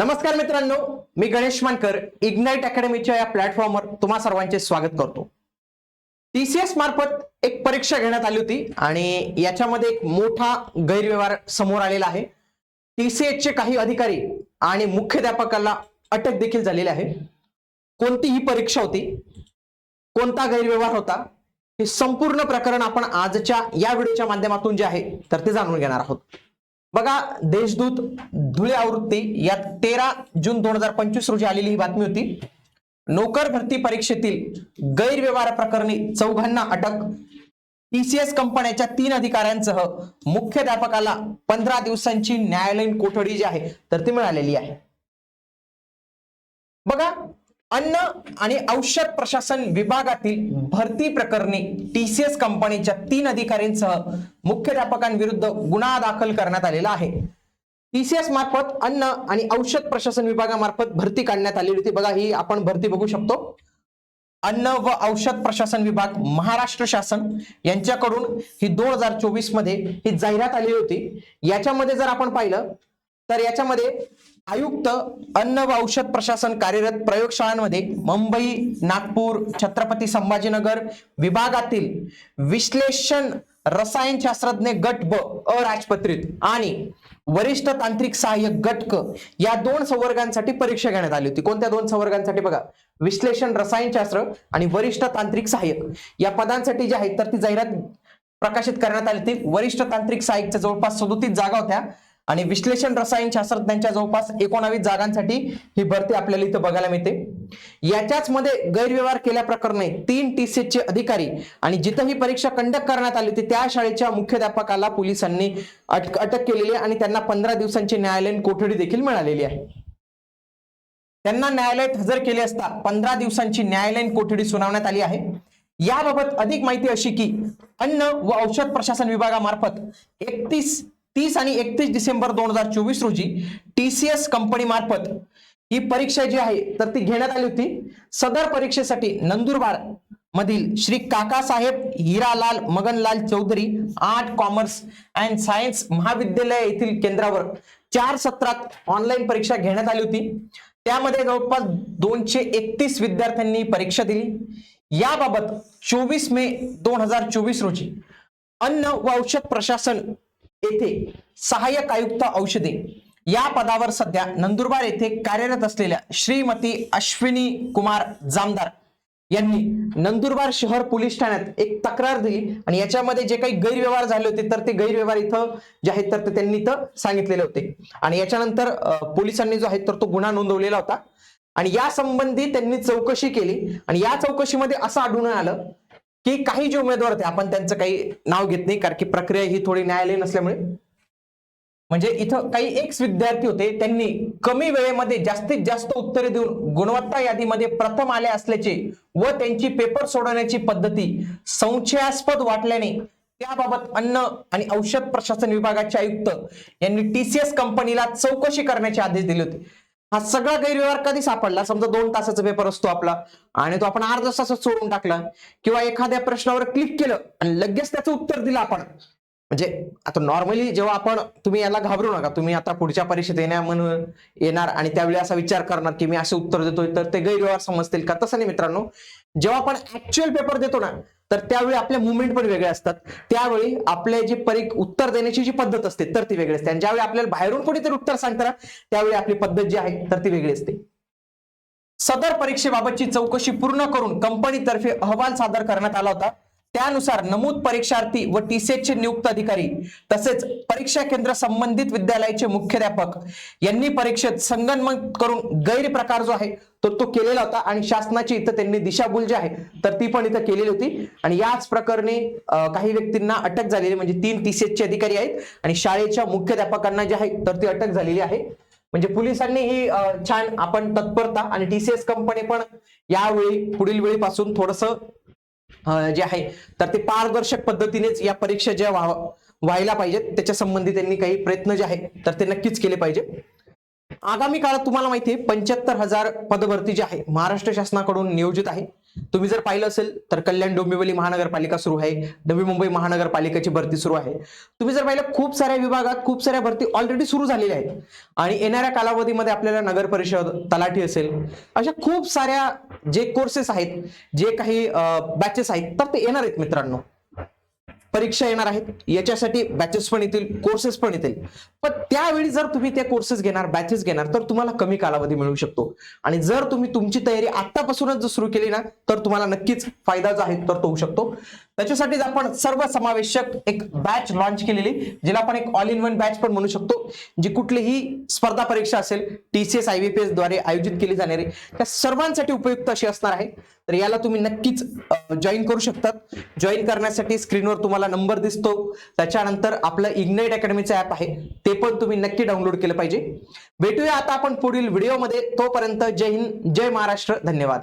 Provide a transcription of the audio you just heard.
नमस्कार मित्रांनो मी गणेश मानकर इग्नाइट अकॅडमीच्या या प्लॅटफॉर्मवर तुम्हा सर्वांचे स्वागत करतो. टीसीएस मार्फत एक परीक्षा घेण्यात आली होती आणि याच्यामध्ये एक मोठा गैरव्यवहार समोर आलेला आहे. टीसीएस चे काही अधिकारी आणि मुख्याध्यापकाला अटक देखील झालेली आहे. कोणती ही परीक्षा होती कोणता गैरव्यवहार होता हे संपूर्ण प्रकरण आपण आजच्या या व्हिडिओच्या माध्यमातून जे आहे तर ते जाणून घेणार आहोत. बघा देशदूत धुळे आवृत्ती यात तेरा जून दोन हजार पंचवीस रोजी आलेली ही बातमी होती. नोकर भरती परीक्षेतील गैरव्यवहार प्रकरणी चौघांना अटक. टीसीएस कंपन्याच्या तीन अधिकाऱ्यांसह मुख्याध्यापकाला पंधरा दिवसांची न्यायालयीन कोठडी जी आहे तर ती मिळालेली आहे. बघा अन्न आणि औषध प्रशासन विभागातील भरती प्रकरणी टीसीएस कंपनीच्या तीन अधिकाऱ्यांसह मुख्याध्यापकांविरुद्ध गुन्हा दाखल करण्यात आलेला आहे. टीसीएस मार्फत अन्न आणि औषध प्रशासन विभागामार्फत भरती काढण्यात आलेली होती. बघा ही आपण भरती बघू शकतो. अन्न व औषध प्रशासन विभाग महाराष्ट्र शासन यांच्याकडून ही दोन हजार चोवीसमध्ये ही जाहिरात आलेली होती. याच्यामध्ये जर आपण पाहिलं तर याच्यामध्ये आयुक्त अन्न व औषध प्रशासन कार्यरत प्रयोगशाळांमध्ये मुंबई नागपूर छत्रपती संभाजीनगर विभागातील विश्लेषण रसायनशास्त्रज्ञ गट ब अराजपत्रित आणि वरिष्ठ तांत्रिक सहाय्यक गटक या दोन संवर्गांसाठी परीक्षा घेण्यात आली होती. कोणत्या दोन संवर्गांसाठी बघा? विश्लेषण रसायनशास्त्र आणि वरिष्ठ तांत्रिक सहाय्यक. या पदांसाठी जे आहेत तर ती जाहिरात प्रकाशित करण्यात आली होती. वरिष्ठ तांत्रिक सहाय्यकच्या जवळपास सदोतीस जागा होत्या. आणि विश्लेषण रसायन शास्त्रज्ञांच्या जवळपास एकोणावीस जागांसाठी ही भरती आपल्याला इथं बघायला मिळते. याच्याच मध्ये गैरव्यवहार केल्याप्रकरणी तीन टीसीचे अधिकारी आणि जिथं ही परीक्षा कंडक्ट करण्यात आली होती त्या शाळेच्या मुख्याध्यापकाला पोलिसांनी अटक अटक केलेली आहे आणि त्यांना पंधरा दिवसांची न्यायालयीन कोठडी देखील मिळालेली आहे. त्यांना न्यायालयात हजर केले असता पंधरा दिवसांची न्यायालयीन कोठडी सुनावण्यात आली आहे. याबाबत अधिक माहिती अशी की अन्न व औषध प्रशासन विभागामार्फत एकतीस तीस आणि एकतीस डिसेंबर दोन हजार चोवीस रोजी टीसीएस कंपनी मार्फत ही परीक्षा जी आहे तर ती घेण्यात आली होती. सदर परीक्षेसाठी नंदुरबार मधील Shri Kakasaheb Hiralal Maganlal Chaudhari art commerce and science महाविद्यालय येथील केंद्रावर चार सत्रात ऑनलाईन परीक्षा घेण्यात आली होती. त्यामध्ये जवळपास दोनशे एकतीस विद्यार्थ्यांनी परीक्षा दिली. याबाबत चोवीस मे दोन हजार चोवीस रोजी अन्न व औषध प्रशासन येथे सहाय्यक आयुक्त औषधे. या पदावर सध्या नंदुरबार येथे कार्यरत असलेल्या श्रीमती अश्विनी कुमार जामदार यांनी नंदुरबार शहर पोलीस ठाण्यात एक तक्रार दिली आणि याच्यामध्ये जे काही गैरव्यवहार झाले होते तर ते गैरव्यवहार इथं जे आहेत तर ते त्यांनी इथं सांगितलेले होते. आणि याच्यानंतर पोलिसांनी जो आहे तर तो गुन्हा नोंदवलेला होता. आणि या संबंधी त्यांनी चौकशी केली. आणि या चौकशीमध्ये असं आढळून आलं की काही जे उमेदवार होते आपण त्यांचं काही नाव घेत नाही कारण की प्रक्रिया ही थोडी न्यायालयीन असल्यामुळे. म्हणजे इथं काही एक्स विद्यार्थी होते त्यांनी कमी वेळेमध्ये जास्तीत जास्त उत्तरे देऊन गुणवत्ता यादीमध्ये प्रथम आले असल्याचे व त्यांची पेपर सोडवण्याची पद्धती संशयास्पद वाटल्याने त्याबाबत अन्न आणि औषध प्रशासन विभागाचे आयुक्त यांनी टीसीएस कंपनीला चौकशी करण्याचे आदेश दिले होते. हा सगळा गैरव्यवहार कधी सापडला? समजा दोन तासाचा पेपर असतो आपला आणि तो आपण अर्धा तासात सोडून टाकला किंवा एखाद्या प्रश्नावर क्लिक केलं आणि लगेच त्याचं उत्तर दिलं आपण. म्हणजे आता नॉर्मली जेव्हा आपण तुम्ही याला घाबरू नका. तुम्ही आता पुढच्या परीक्षेत येण्या म्हणून येणार आणि त्यावेळी असा विचार करणार की मी असे उत्तर देतोय तर ते गैरव्यवहार समजतील का? तसं नाही मित्रांनो. जेव्हा आपण ऍक्च्युअल पेपर देतो ना तर त्यावेळी आपल्या मुवमेंट पण वेगळे असतात. त्यावेळी आपले जी परी उत्तर देण्याची जी पद्धत असते तर ती वेगळी असते. आणि ज्यावेळी आपल्याला बाहेरून कोणीतरी उत्तर सांगताना त्यावेळी आपली पद्धत जी आहे तर ती वेगळी असते. सदर परीक्षेबाबतची चौकशी पूर्ण करून कंपनीतर्फे अहवाल सादर करण्यात आला होता. त्यानुसार नमूद परीक्षार्थी व टीसीएसचे नियुक्त अधिकारी तसेच परीक्षा केंद्र संबंधित विद्यालयाचे मुख्याध्यापक यांनी परीक्षेत संगनमत करून गैरप्रकार जो आहे तो तो केलेला होता आणि शासनाची इथं त्यांनी दिशाभूल जी आहे तर ती पण इथं केलेली होती. आणि याच प्रकरणी काही व्यक्तींना अटक झालेली म्हणजे तीन टीसीएसचे अधिकारी आहेत आणि शाळेच्या मुख्याध्यापकांना जे आहे तर ती अटक झालेली आहे. म्हणजे पोलिसांनी ही छान आपण तत्परता आणि टीसीएस कंपनी पण यावेळी पुढील वेळीपासून थोडस जे आहे तर ते पारदर्शक पद्धतीनेच या परीक्षा ज्या व्हायला पाहिजेत त्याच्या संबंधी त्यांनी काही प्रयत्न जे आहे तर ते नक्कीच केले पाहिजे आगामी काळात तुम्हाला माहिती आहे पंच्याहत्तर हजार पदभरती जी आहे महाराष्ट्र शासनाकडून नियोजित आहे. तुम्ही जर पाहिलं असेल तर कल्याण डोंबिवली महानगरपालिका सुरू आहे. नवी मुंबई महानगरपालिकेची भरती सुरू आहे. तुम्ही जर पाहिलं खूप साऱ्या विभागात खूप साऱ्या भरती ऑलरेडी सुरू झालेल्या आहेत. आणि येणाऱ्या कालावधीमध्ये आपल्याला नगर परिषद तलाठी असेल अशा खूप साऱ्या जे कोर्सेस आहेत जे काही बॅचेस आहेत तर ते येणार आहेत मित्रांनो. परीक्षा येणार आहेत. याच्यासाठी बॅचेस पण येतील कोर्सेस पण येतील. पण त्यावेळी जर तुम्ही त्या कोर्सेस घेणार बॅचेस घेणार तर तुम्हाला कमी कालावधी मिळू शकतो. आणि जर तुम्ही तुमची तयारी आतापासूनच जर सुरू केली ना तर तुम्हाला नक्कीच फायदा जो आहे तर तो होऊ शकतो. त्याच्यासाठीच आपण सर्व समावेशक एक बॅच लॉन्च केलेली जिला आपण एक ऑल इन वन बॅच पण म्हणू शकतो जी कुठलीही स्पर्धा परीक्षा असेल टीसीएस आयबीपीएसद्वारे आयोजित केली जाणारी त्या सर्वांसाठी उपयुक्त अशी असणार आहे. तर याला तुम्ही नक्कीच जॉईन करू शकतात. जॉईन करण्यासाठी स्क्रीनवर तुम्हाला नंबर दिसतो. त्याच्यानंतर आपलं इग्नाइट अकॅडमीचं ऍप आहे ते पण तुम्ही नक्की डाउनलोड केलं पाहिजे. भेटूया आता आपण पुढील व्हिडिओमध्ये तोपर्यंत जय हिंद जय महाराष्ट्र. धन्यवाद.